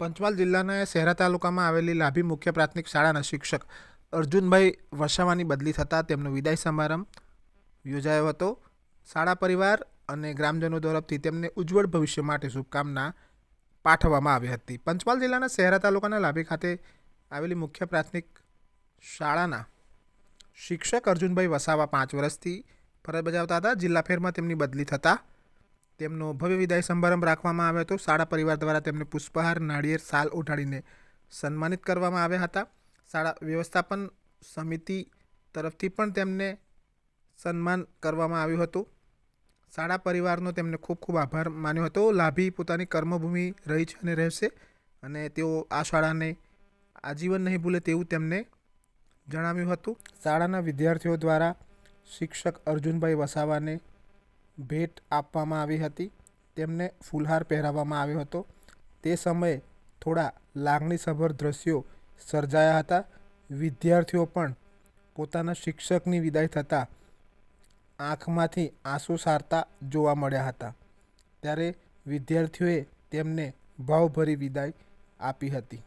પંચમહાલ જિલ્લાના શહેરા તાલુકામાં આવેલી લાભી મુખ્ય પ્રાથમિક શાળાના શિક્ષક અર્જુનભાઈ વસાવાની બદલી થતાં તેમનો વિદાય સમારંભ યોજાયો હતો. શાળા પરિવાર અને ગ્રામજનો તરફથી તેમને ઉજ્જવળ ભવિષ્ય માટે શુભકામના પાઠવવામાં આવી હતી. પંચમહાલ જિલ્લાના શહેરા તાલુકાના લાભી ખાતે આવેલી મુખ્ય પ્રાથમિક શાળાના શિક્ષક અર્જુનભાઈ વસાવા પાંચ વર્ષથી ફરજ બજાવતા હતા. જિલ્લા ફેરમાં તેમની બદલી થતાં તેમનો ભવ્ય વિદાય સમારંભ રાખવામાં આવ્યો હતો. શાળા પરિવાર દ્વારા તેમને પુષ્પહાર, નાળિયેર, સાલ ઉઠાડીને સન્માનિત કરવામાં આવ્યા હતા. શાળા વ્યવસ્થાપન સમિતિ તરફથી પણ તેમને સન્માન કરવામાં આવ્યું હતું. શાળા પરિવારનો તેમને ખૂબ ખૂબ આભાર માન્યો હતો. લાભી પોતાની કર્મભૂમિ રહી છે અને રહેશે અને તેઓ આ શાળાને આજીવન નહીં ભૂલે તેવું તેમને જણાવ્યું હતું. શાળાના વિદ્યાર્થીઓ દ્વારા શિક્ષક અર્જુનભાઈ વસાવાને ભેટ આપવામાં આવી હતી. તેમને ફૂલહાર પહેરાવવામાં આવ્યો હતો. તે સમયે થોડા લાગણીસભર દ્રશ્યો સર્જાયા હતા. વિદ્યાર્થીઓ પણ પોતાના શિક્ષકની વિદાય થતાં આંખમાંથી આંસુ સારતા જોવા મળ્યા હતા. ત્યારે વિદ્યાર્થીઓએ તેમને ભાવભરી વિદાય આપી હતી.